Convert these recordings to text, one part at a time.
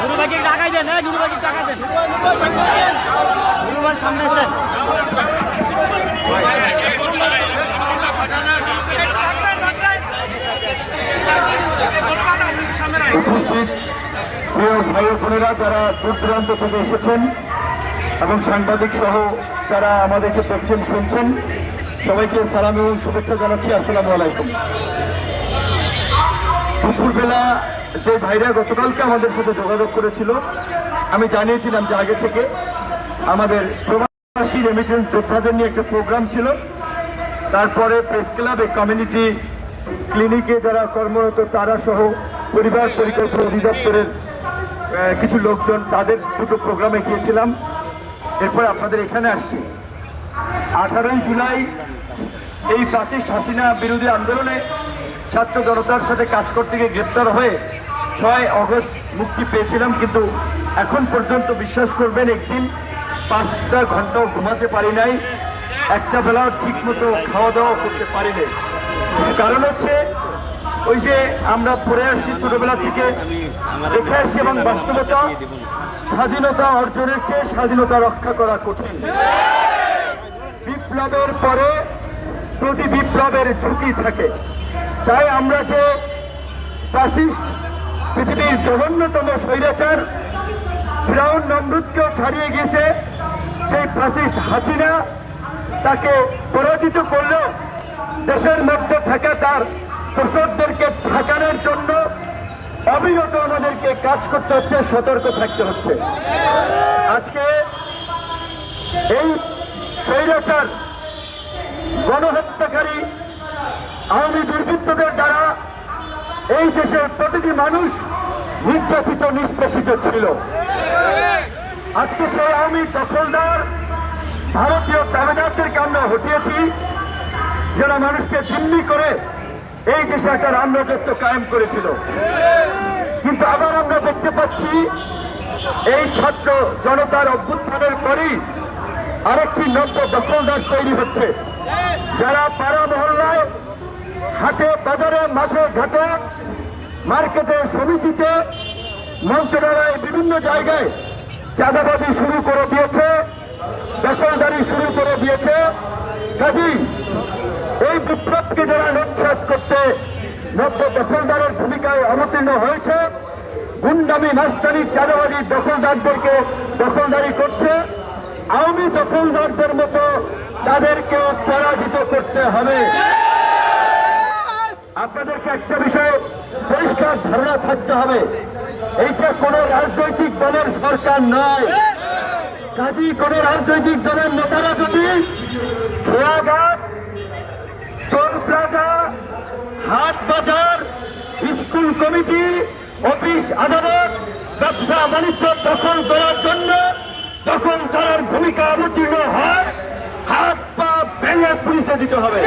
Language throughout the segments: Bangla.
নুরুবাইকে টাকাই উপস্থিত প্রিয় ভাই বোনেরা যারা দূর দূরান্ত থেকে এসেছেন এবং সাংবাদিক সহ যারা আমাদেরকে দেখছেন, শুনছেন, সবাইকে সালাম এবং শুভেচ্ছা জানাচ্ছি। আসসালামু আলাইকুম। দুপুরবেলা যে ভাইরা গতকালকে আমাদের সাথে যোগাযোগ করেছিল, আমি জানিয়েছিলাম যে আগে থেকে আমাদের প্রবাসী রেমিটেন্স যোদ্ধাদের নিয়ে একটা প্রোগ্রাম ছিল। তারপরে প্রেস ক্লাবে কমিউনিটি ক্লিনিকে যারা কর্মরত, তারা সহ পরিবার পরিকল্পনা অধিদপ্তরের কিছু লোকজন, তাদের দুটো প্রোগ্রামে গিয়েছিলাম। এরপর আপনাদের এখানে আসছি। আঠারোই জুলাই এই ফ্যাসিস্ট হাসিনা বিরোধী আন্দোলনে ছাত্র জনতার সাথে কাজ করতে গিয়ে গ্রেপ্তার হয়ে ছয় অগস্ট মুক্তি পেয়েছিলাম, কিন্তু এখন পর্যন্ত বিশ্বাস করবেন একদিন পাঁচটা ঘন্টাও ঘুমাতে পারি নাই, একটা বেলাও ঠিক মতো খাওয়া দাওয়া করতে পারি নাই। কারণ হচ্ছে, ওই যে আমরা পড়ে আসছি ছোটবেলা থেকে দেখে আসছি এবং বাস্তবতা, স্বাধীনতা অর্জনের চেয়ে স্বাধীনতা রক্ষা করা কঠিন। বিপ্লবের পরে প্রতি বিপ্লবের ঝুঁকি থাকে। তাই আমরা যে ফ্যাসিস্ট পৃথিবীর জঘন্যতম স্বৈরাচার ফিরাউন নমরুদকেও ছাড়িয়ে গেছে সেই ফ্যাসিস্ট হাসিনা। তাকে পরাজিত করলেও দেশের মধ্যে থাকা তার দোষকদেরকে ঠেকানোর জন্য অবিরত আমাদেরকে কাজ করতে হচ্ছে, সতর্ক থাকতে হচ্ছে। আজকে এই স্বৈরাচার গণহত্যাকারী আওয়ামী দুর্বৃত্তদের এই দেশের প্রতিটি মানুষ নির্যাতিত, নিষ্পেষিত ছিল। আজকে সেই আমি দখলদার ভারতীয় দাবেদারদেরকে আমরা হটিয়েছি, যারা মানুষকে জিম্মি করে এই দেশে একটা রামরাজত্ব কায়েম করেছিল। কিন্তু আবার আমরা দেখতে পাচ্ছি, এই ছাত্র জনতার অভ্যুত্থানের পরই আরেকটি নব্য দখলদার তৈরি হচ্ছে, যারা পাড়া মহল্লায় হাটে বাজারে, মাঠে, ঘাটে, মার্কেটে, সমিতিতে মঞ্চডালায় বিভিন্ন জায়গায় চাঁদাবাজি শুরু করে দিয়েছে দখলদারি শুরু করে দিয়েছে। কাজী, এই বিপ্লবকে যারা নচ্ছাদ করতে নব্য দখলদারের ভূমিকায় অবতীর্ণ হয়েছে, গুন্ডামি, মাস্তানি, চাঁদাবাজি দখলদারদেরকে দখলদারি করছে, আওয়ামী দখলদারদের মতো তাদেরকেও পরাজিত করতে হবে। একটা বিষয়ে পরিষ্কার ধারণা থাকতে হবে। এইটা কোন রাজনৈতিক দলের সরকার নয়। কাজী, কোন রাজনৈতিক দলের নেতারা যদি টোল প্লাজা হাট বাজার, স্কুল কমিটি, অফিস আদালত, ব্যবসা বাণিজ্য দখল করার জন্য দখল করার ভূমিকা অবতীর্ণ হয়, হাত পা ভেঙে পুলিশে দিতে হবে।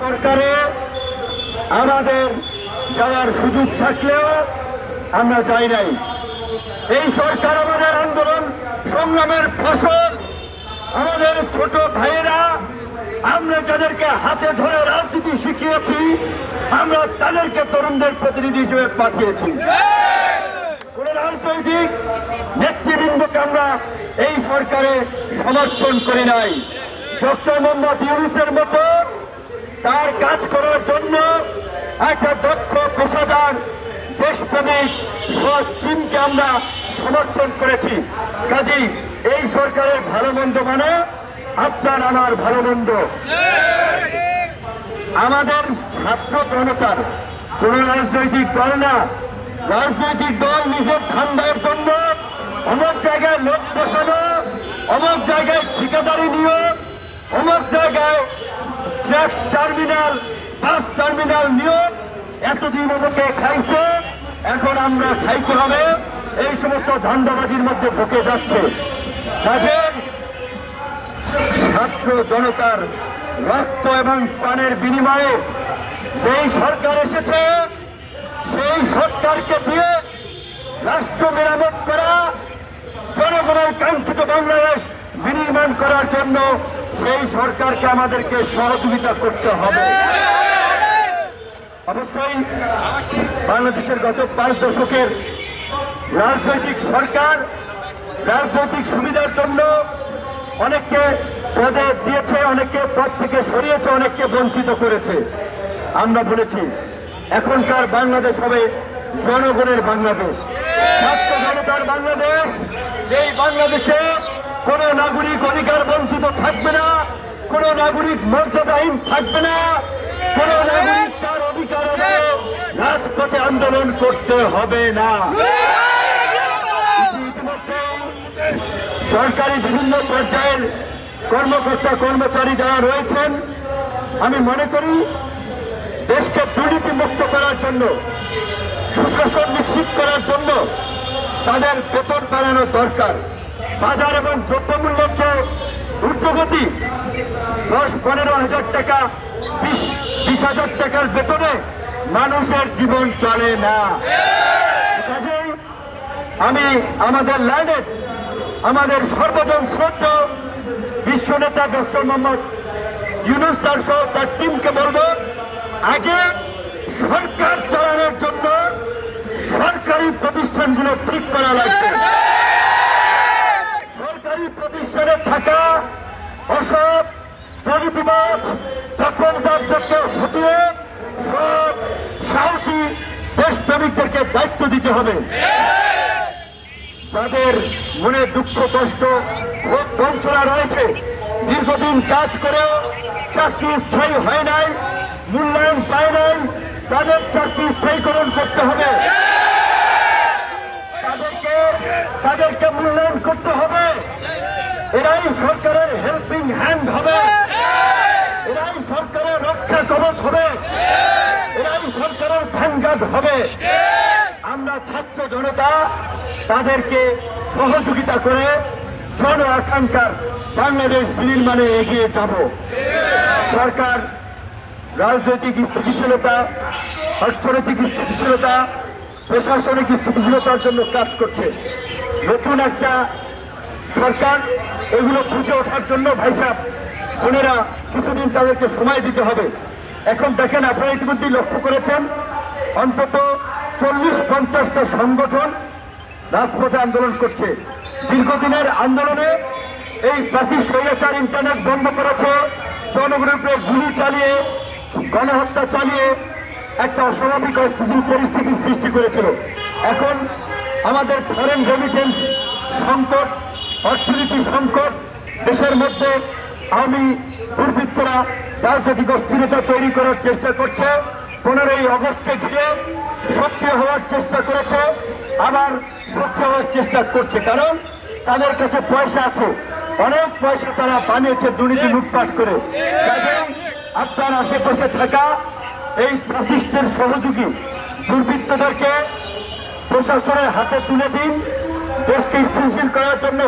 সরকারে আমাদের যাওয়ার সুযোগ থাকলেও আমরা যাই নাই। এই সরকার আমাদের আন্দোলন, সংগ্রামের ফসল, আমাদের ছোট ভাইয়েরা, আমরা যাদেরকে হাতে ধরে রাজনীতি শিখিয়েছি, আমরা তাদেরকে তরুণদের প্রতিনিধি হিসেবে পাঠিয়েছি। কোন রাজনৈতিক নেতৃবৃন্দকে আমরা এই সরকারে সমর্থন করি নাই। ডক্টর মোহাম্মদ ইউনুসের মতো তার কাজ করার জন্য একটা দক্ষ পেশাদার দেশপ্রেমিক সৎ চীনকে আমরা সমর্থন করেছি। কাজী এই সরকারের ভালো মন্দ মানে আপনার আমার ভালো মন্দ। আমাদের ছাত্র জনতার কোন রাজনৈতিক দল না। রাজনৈতিক দল নিজের ঠান্ডার জন্য অমুক জায়গায় লোক বসানো অমুক জায়গায় ঠিকাদারি নিয়োগ অমুক জায়গায় ট্রাক টার্মিনাল, বাস টার্মিনাল নিয়োগ এতদিন আমাকে খাইছে, এখন আমরা খাইতে হবে। এই সমস্ত ধান্দাবাজির মধ্যে ঢুকে যাচ্ছে। কাজে ছাত্র জনতার রক্ত এবং প্রাণের বিনিময়ে যেই সরকার এসেছে, সেই সরকারকে দিয়ে রাষ্ট্র মেরামত করা, জনগণের কাঙ্ক্ষিত বাংলাদেশ বিনির্মাণ করার জন্য সেই সরকারকে আমাদেরকে সহযোগিতা করতে হবে। অবশ্যই বাংলাদেশের গত পাঁচ দশকের রাজনৈতিক সরকার, রাজনৈতিক সুবিধার জন্য অনেককে পদে দিয়েছে, অনেককে পদ থেকে সরিয়েছে, অনেককে বঞ্চিত করেছে। আমরা বলেছি, এখনকার বাংলাদেশ হবে জনগণের বাংলাদেশ। ছাত্র জনতার বাংলাদেশ, যেই বাংলাদেশে কোন নাগরিক অধিকার বঞ্চিত থাকবে না, কোন নাগরিক মর্যাদাহীন থাকবে না, কোন নাগরিক তার অধিকার রাজপথে আন্দোলন করতে হবে না। সরকারি বিভিন্ন পর্যায়ের কর্মকর্তা, কর্মচারী যারা রয়েছেন, আমি মনে করি দেশকে দুর্নীতি মুক্ত করার জন্য, সুশাসন নিশ্চিত করার জন্য তাদের বেতন বাড়ানো দরকার। বাজার এবং দ্রব্যমূল্যের যে ঊর্ধ্বগতি। দশ, পনেরো হাজার টাকা, বিশ হাজার টাকার বেতনে মানুষের জীবন চলে না। আমি আমাদের লাইনের আমাদের সর্বজন শ্রদ্ধ বিশ্ব নেতা ডক্টর মোহাম্মদ ইউনুস স্যার সহ তার টিমকে বলব, আগে সরকার চালানোর জন্য সরকারি প্রতিষ্ঠানগুলো ঠিক করা লাগবে সরকারি প্রতিষ্ঠানে থাকা অসৎ দুর্নীতিবাজ দখলদারদেরকে হটিয়ে সব সাহসী দেশপ্রেমিকদেরকে দায়িত্ব দিতে হবে। যাদের মনে দুঃখ, কষ্ট বঞ্চনা রয়েছে, দীর্ঘদিন কাজ করেও চাকরি স্থায়ী হয় নাই, মূল্যায়ন পায় নাই, তাদের চাকরি স্থায়ীকরণ করতে হবে। তাদেরকে তাদেরকে মূল্যায়ন করতে হবে। এরাই সরকারের হেল্পিং হ্যান্ড হবে। এরাই সরকারের রক্ষা কবচ হবে। ভ্যানগার্ড হবে। আমরা ছাত্র জনতা তাদেরকে সহযোগিতা করে জন আকাঙ্ক্ষার বাংলাদেশ বিনির্মাণে এগিয়ে যাব। সরকার, রাজনৈতিক স্থিতিশীলতা, অর্থনৈতিক স্থিতিশীলতা, প্রশাসনিক স্থিতিশীলতার জন্য কাজ করছে। নতুন একটা সরকার, এগুলো খুঁজে ওঠার জন্য ভাই সাহেব, বোনেরা কিছুদিন তাদেরকে সময় দিতে হবে। এখন দেখেন আপনারা ইতিমধ্যেই লক্ষ্য করেছেন অন্তত চল্লিশ পঞ্চাশটা সংগঠন রাজপথে আন্দোলন করছে। দীর্ঘদিনের আন্দোলনে এই প্রাচীর স্বৈরাচার ইন্টারনেট বন্ধ করেছে। জনগণের উপরে গুলি চালিয়ে, গণহত্যা চালিয়ে একটা অস্বাভাবিক অস্থিতিশীল পরিস্থিতির সৃষ্টি করেছিল। এখন আমাদের ফরেন রেমিটেন্স সংকট, অর্থনীতি সংকট, দেশের মধ্যে আমি দুর্বৃত্তরা রাজনৈতিক অস্থিরতা তৈরি করার চেষ্টা করছে। পনেরোই অগস্টকে ঘিরে সক্রিয় হওয়ার চেষ্টা করেছে, আবার সক্রিয় হওয়ার চেষ্টা করছে। কারণ তাদের কাছে পয়সা আছে। অনেক পয়সা তারা বানিয়েছে দুর্নীতি লুটপাট করে। আপনার আশেপাশে থাকা এই ফ্যাসিস্টের সহযোগী দুর্বৃত্তদেরকে প্রশাসনের হাতে তুলে দিন, দেশকে স্থিতিশীল করার জন্য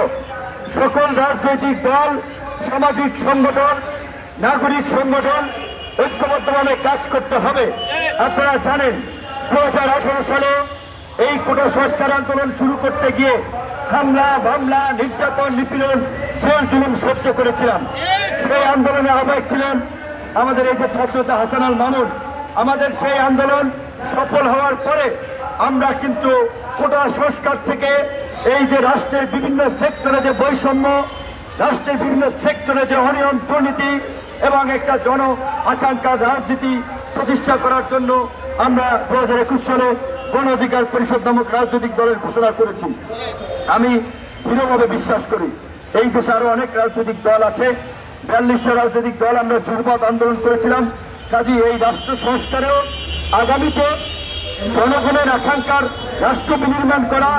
সকল রাজনৈতিক দল, সামাজিক সংগঠন, নাগরিক সংগঠন ঐক্যবদ্ধভাবে কাজ করতে হবে। আপনারা জানেন দু হাজার আঠারো সালে এই কোটা সংস্কার আন্দোলন শুরু করতে গিয়ে হামলা, মামলা, নির্যাতন, নিপীড়ন জেল জুলুম সহ্য করেছিলাম। সেই আন্দোলনে আহ্বায়ক ছিলেন আমাদের এই যে ছাত্রতা হাসান আল মামুন। আমাদের সেই আন্দোলন সফল হওয়ার পরে আমরা কিন্তু কোটা সংস্কার থেকে এই যে রাষ্ট্রের বিভিন্ন সেক্টরে যে বৈষম্য, রাষ্ট্রের বিভিন্ন সেক্টরে যে অনিয়ম, দুর্নীতি এবং একটা জন আকাঙ্ক্ষার রাজনীতি প্রতিষ্ঠা করার জন্য আমরা দু হাজার একুশ সালে গণ অধিকার পরিষদ নামক রাজনৈতিক দলের ঘোষণা করেছি। আমি দৃঢ়ভাবে বিশ্বাস করি, এই দেশে আরও অনেক রাজনৈতিক দল আছে। বিয়াল্লিশটা রাজনৈতিক দল আমরা যুগপথ আন্দোলন করেছিলাম। কাজী এই রাষ্ট্র সংস্কারেও আগামীতে জনগণের আকাঙ্ক্ষার রাষ্ট্র বিনির্মাণ করা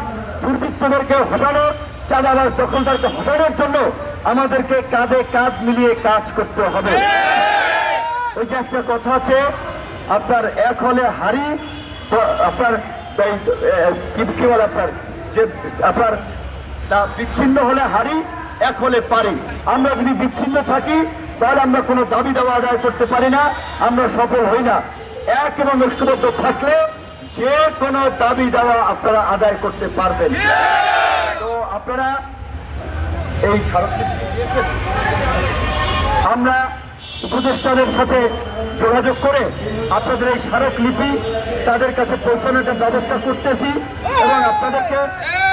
দুর্বৃত্তদেরকে হটানো, চাঁদাবাজ দখলদারকে হটানোর জন্য আমাদেরকে কাঁধে কাঁধ মিলিয়ে কাজ করতে হবে। ওই যে একটা কথা আছে আপনার এক হলে হারি আপনার কি বলে আপনার? যে আপনার বিচ্ছিন্ন হলে হারি এক হলে পারি আমরা যদি বিচ্ছিন্ন থাকি তাহলে আমরা কোনো দাবি দাওয়া আদায় করতে পারি না আমরা সফল হই না। এক এবং ঐক্যবদ্ধ থাকলে যে কোনো দাবি দাওয়া আপনারা আদায় করতে পারবেন। তো আপনারা এই আমরা উপদেষ্টাদের সাথে যোগাযোগ করে আপনাদের এই স্মারকলিপি তাদের কাছে পৌঁছানোর ব্যবস্থা করতেছি এবং আপনাদেরকে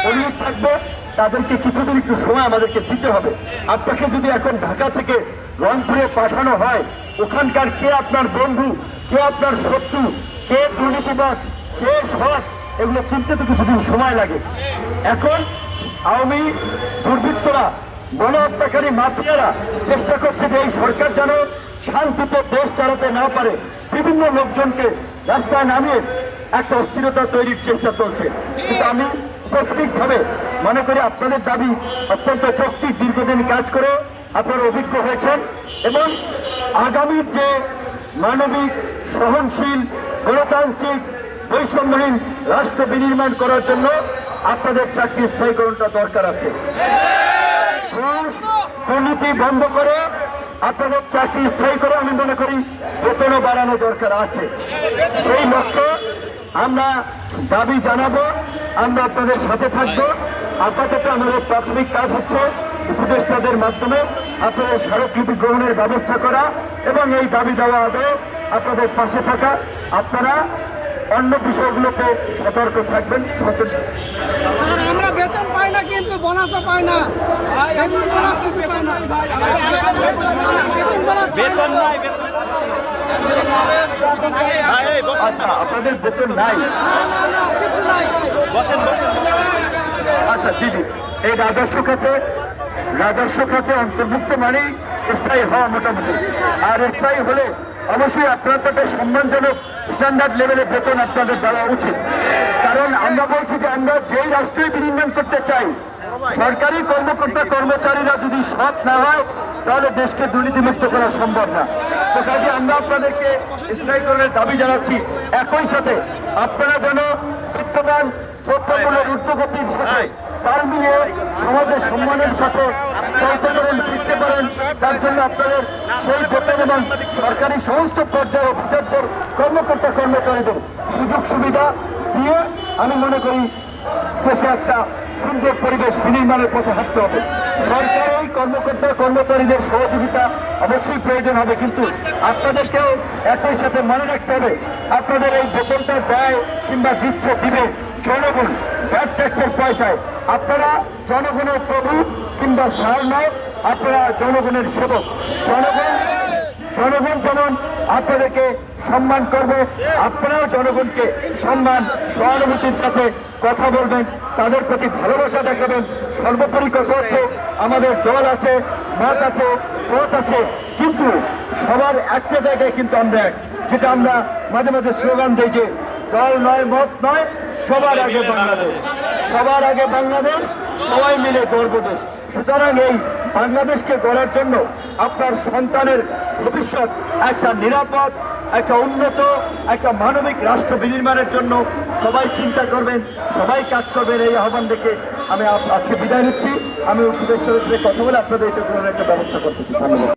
অনুরোধ থাকবে, তাদেরকে কিছুদিন একটু সময় আমাদেরকে দিতে হবে। আপনাকে যদি এখন ঢাকা থেকে রংপুরে পাঠানো হয়, ওখানকার কে আপনার বন্ধু, কে আপনার শত্রু, কে দুর্নীতিবাজ, কে সৎ, এগুলো চিনতে তো কিছুদিন সময় লাগে। এখন আওয়ামী দুর্বৃত্তরা, গণহত্যাকারী মাফিয়ারা চেষ্টা করছে যে এই সরকার যেন শান্তিতে দেশ চালাতে না পারে। বিভিন্ন লোকজনকে রাস্তায় নামিয়ে একটা অস্থিরতা তৈরির চেষ্টা চলছে। কিন্তু আমি স্পেসিফিক মনে করি আপনাদের দাবি অত্যন্ত যৌক্তিক দীর্ঘদিন কাজ করে আপনারা অভিজ্ঞ হয়েছেন এবং আগামীর যে মানবিক, সহনশীল, গণতান্ত্রিক, বৈষম্যহীন রাষ্ট্র বিনির্মাণ করার জন্য আপনাদের চাকরি স্থায়ীকরণটা দরকার আছে। দুর্নীতি বন্ধ করে আপনাদের চাকরি স্থায়ী করে আমি মনে করি বেতনও বাড়ানো দরকার আছে। সেই লক্ষ্যে আমরা দাবি জানাব, আমরা আপনাদের সাথে থাকব। আপাতত আমাদের প্রাথমিক কাজ হচ্ছে উপদেষ্টাদের মাধ্যমে আপনাদের স্মারকলিপি গ্রহণের ব্যবস্থা করা এবং এই দাবি দেওয়া আদায় আপনাদের পাশে থাকা আপনারা অন্য বিষয়গুলোতে সতর্ক থাকবেন সচেতন স্যার আমরা বেতন পাই না কিন্তু বোনাসও পাই না। বেতন বোনাস কিছু পাই না। বেতন নাই হ্যাঁ, আচ্ছা আপনাদের বেতন নাই। না, না, না, কিছু নাই বসেন বসেন। আচ্ছা জি জি। এই রাজস্ব খাতে রাজস্ব খাতে অন্তর্ভুক্ত মানেই স্থায়ী হওয়া মোটামুটি। আর স্থায়ী হলে অবশ্যই আপনার তাতে সম্মানজনক স্ট্যান্ডার্ড লেভেলে বেতন আপনাদের দেওয়া উচিত। কারণ আমরা বলছি যে আমরা যেই রাষ্ট্রই বিনির্মাণ করতে চাই, সরকারি কর্মকর্তা কর্মচারীরা যদি সৎ না হয়, তাহলে দেশকে দুর্নীতিমুক্ত করা সম্ভব না। তো কাজে আমরা আপনাদেরকে স্থায়ীকরণের দাবি জানাচ্ছি। একই সাথে আপনারা যেন বিদ্যমান দ্রব্যমূল্যের ঊর্ধ্বগতির সাথে তাল মিলিয়ে সমাজের সম্মানের সাথে চলতে পারেন, ফিরতে পারেন, তার জন্য আপনাদের সেই বেতন এবং সরকারি সমস্ত পর্যায়ে অফিসারদের কর্মকর্তা কর্মচারীদের সুযোগ সুবিধা দিয়ে আমি মনে করি দেশে একটা সুন্দর পরিবেশ বিনির্মাণের পথে হাঁটতে হবে। সরকারি কর্মকর্তা কর্মচারীদের সহযোগিতা অবশ্যই প্রয়োজন হবে, কিন্তু আপনাদেরকেও একই সাথে মনে রাখতে হবে, আপনাদের এই বেতনটা দেয় কিংবা দিচ্ছে দিবে জনগণ, ব্যাড ট্যাক্সের পয়সায়। আপনারা জনগণের প্রভু কিংবা সার নয়, আপনারা জনগণের সেবক। জনগণ জনগণ যেমন আপনাদেরকে সম্মান করবে, আপনারাও জনগণকে সম্মান, সহানুভূতির সাথে কথা বলবেন, তাদের প্রতি ভালোবাসা দেখাবেন। সর্বোপরি কথা হচ্ছে, আমাদের দল আছে মত আছে, পথ আছে, কিন্তু সবার একটা জায়গায় কিন্তু আমরা যেটা আমরা মাঝে মাঝে স্লোগান দিই যে দল নয়, মত নয় সবার আগে বাংলাদেশ। সবার আগে বাংলাদেশ, সবাই মিলে গর্ব দেশ। সুতরাং এই বাংলাদেশকে গড়ার জন্য আপনার সন্তানের ভবিষ্যৎ একটা নিরাপদ, একটা উন্নত, একটা মানবিক রাষ্ট্র বিনির্মাণের জন্য সবাই চিন্তা করবেন, সবাই কাজ করবেন। এই আহ্বান দেখে আমি আজকে বিদায় নিচ্ছি। আমি উপদেষ্টাদের সাথে কথা বলে আপনাদের এটা একটা ব্যবস্থা করতেছি। ধন্যবাদ।